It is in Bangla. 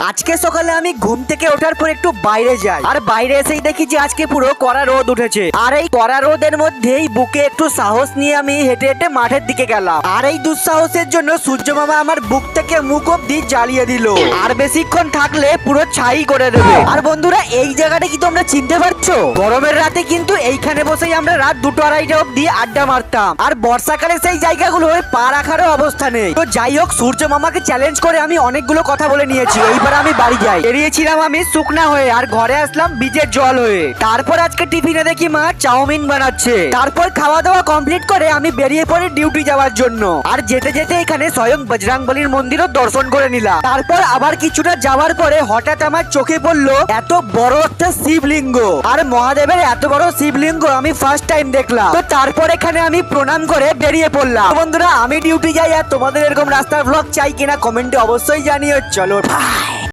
আজকে সকালে আমি ঘুম থেকে ওঠার পর একটু বাইরে যাই। আর বাইরে এসেই দেখি যে আজকে পুরো কড়া রোদ উঠেছে। আর এই কড়া রোদের মধ্যেই বুকে একটু সাহস নিয়ে আমি হেঁটে হেঁটে মাঠের দিকে গেলাম। আর এই দুঃসাহসের জন্য সূর্য মামা আমার বুক থেকে মুখ অব্দি জ্বালিয়ে দিল। আর বেশিক্ষণ থাকলে পুরো ছাই করে দেবে। আর বন্ধুরা, এই জায়গাটা কি তোমরা চিনতে পারছ? গরমের রাতে কিন্তু এইখানে বসেই আমরা রাত দুটো আড়াইটা অব্দি আড্ডা মারতাম। আর বর্ষাকালে সেই জায়গাগুলো পা রাখারও অবস্থা নেই। তো যাই হোক, সূর্য মামাকে চ্যালেঞ্জ করে আমি অনেকগুলো কথা বলে নিয়েছি। এইবার আমি বাড়ি যাই। বেরিয়েছিলাম আমি শুকনা হয়ে আর ঘরে আসলাম বীজের জল হয়ে। তারপর আজকে টিফিনে দেখি মা চাউমিন বানাচ্ছে। তারপর খাওয়া দাওয়া কমপ্লিট করে আমি বেরিয়ে পড়ি ডিউটি যাওয়ার জন্য। আর যেতে যেতে এখানে স্বয়ং বজরাংবলির মন্দিরও দর্শন করে নিলাম। তারপর আবার কিছুটা যাওয়ার পরে হঠাৎ আমার চোখে পড়ল এত বড় একটা শিবলিঙ্গ। আর মহাদেবের এত বড় শিবলিঙ্গ আমি ফার্স্ট টাইম দেখলাম। তো তারপর এখানে আমি প্রণাম করে বেরিয়ে পড়লাম। বন্ধুরা, আমি ডিউটি যাই আর তোমাদের এরকম রাস্তার ব্লগ চাই কিনা কমেন্টে অবশ্যই জানিও। চলো